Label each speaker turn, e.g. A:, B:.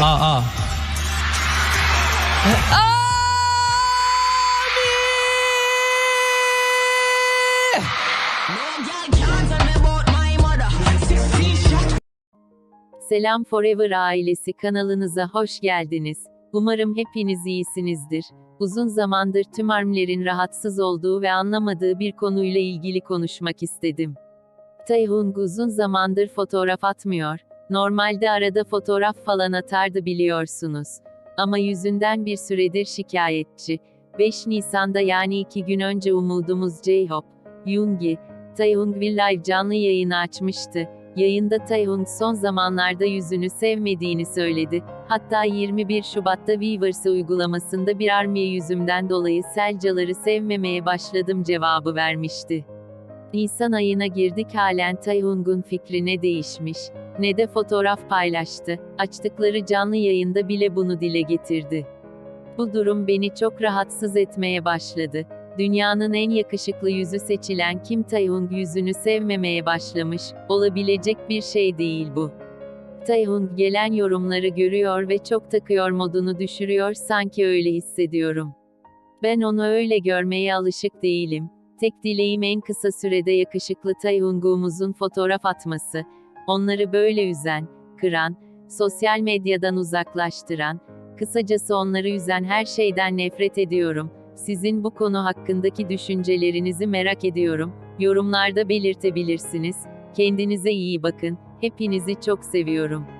A: Aa aa.
B: Selam Forever ailesi kanalınıza hoş geldiniz. Umarım hepiniz iyisinizdir. Uzun zamandır tüm armlerin rahatsız olduğu ve anlamadığı bir konuyla ilgili konuşmak istedim. Taeyong uzun zamandır fotoğraf atmıyor. Normalde arada fotoğraf falan atardı biliyorsunuz. Ama yüzünden bir süredir şikayetçi. 5 Nisan'da yani 2 gün önce umudumuz J-Hope, Yoongi, Taeyong Will Live canlı yayını açmıştı. Yayında Taeyong son zamanlarda yüzünü sevmediğini söyledi. Hatta 21 Şubat'ta Weavers uygulamasında bir armiye yüzümden dolayı selcaları sevmemeye başladım cevabı vermişti. Nisan ayına girdik halen Taeyong'un fikri ne değişmiş, ne de fotoğraf paylaştı. Açtıkları canlı yayında bile bunu dile getirdi. Bu durum beni çok rahatsız etmeye başladı. Dünyanın en yakışıklı yüzü seçilen Kim Taeyong yüzünü sevmemeye başlamış, olabilecek bir şey değil bu. Taeyong gelen yorumları görüyor ve çok takıyor modunu düşürüyor sanki öyle hissediyorum. Ben onu öyle görmeye alışık değilim. Tek dileğim en kısa sürede yakışıklı Taeyong'umuzun fotoğraf atması, onları böyle üzen, kıran, sosyal medyadan uzaklaştıran, kısacası onları üzen her şeyden nefret ediyorum. Sizin bu konu hakkındaki düşüncelerinizi merak ediyorum. Yorumlarda belirtebilirsiniz. Kendinize iyi bakın. Hepinizi çok seviyorum.